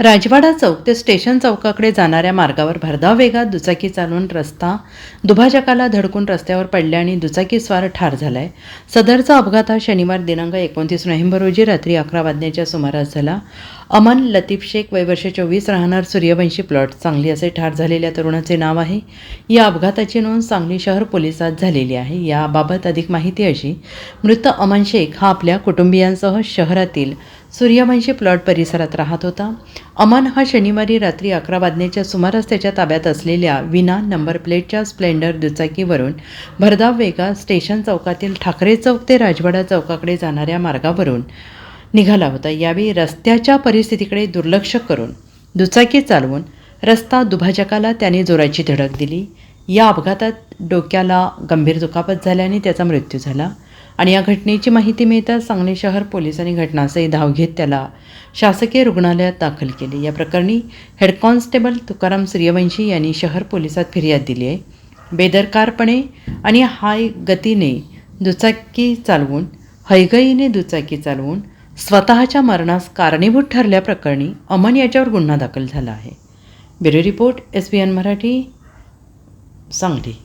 राजवाडा चौक ते स्टेशन चौकाकडे जाणाऱ्या मार्गावर भरधाव वेगात दुचाकी चालवून रस्ता दुभाजकाला धडकून रस्त्यावर पडल्या आणि दुचाकीस्वार ठार झालाय. सदरचा अपघात हा शनिवार दिनांक एकोणतीस नोव्हेंबर रोजी रात्री अकरा वाजण्याच्या सुमारास झाला. अमन लतीफ शेख वयवर्ष चोवीस राहणार सूर्यवंशी प्लॉट. सांगली असे ठार झालेल्या तरुणाचे नाव आहे. या अपघाताची नोंद सांगली शहर पोलिसात झालेली आहे. याबाबत अधिक माहिती अशी मृत अमन शेख हा आपल्या कुटुंबियांसह शहरातील सूर्यवंशी प्लॉट परिसरात राहत होता. अमन हा शनिवारी रात्री अकरा वाजण्याच्या सुमारास त्याच्या ताब्यात असलेल्या विना नंबर प्लेटच्या स्प्लेंडर दुचाकीवरून भरधाव वेगात स्टेशन चौकातील ठाकरे चौक ते राजवाडा चौकाकडे जाणाऱ्या मार्गावरून निघाला होता. यावेळी रस्त्याच्या परिस्थितीकडे दुर्लक्ष करून दुचाकी चालवून रस्ता दुभाजकाला त्याने जोराची धडक दिली. या अपघातात डोक्याला गंभीर दुखापत झाल्याने त्याचा मृत्यू झाला. आणि या घटनेची माहिती मिळताच सांगली शहर पोलिसांनी घटनास्थळी धाव घेत त्याला शासकीय रुग्णालयात दाखल केले. या प्रकरणी हेड कॉन्स्टेबल तुकाराम सूर्यवंशी यांनी शहर पोलिसात फिर्याद दिली आहे. बेदरकारपणे आणि हाय गतीने दुचाकी चालवून हैगईने दुचाकी चालवून स्वतःच्या मरणास कारणीभूत ठरल्याप्रकरणी अमन याच्यावर गुन्हा दाखल झाला आहे. Bureau report S B N Marathi Sangli.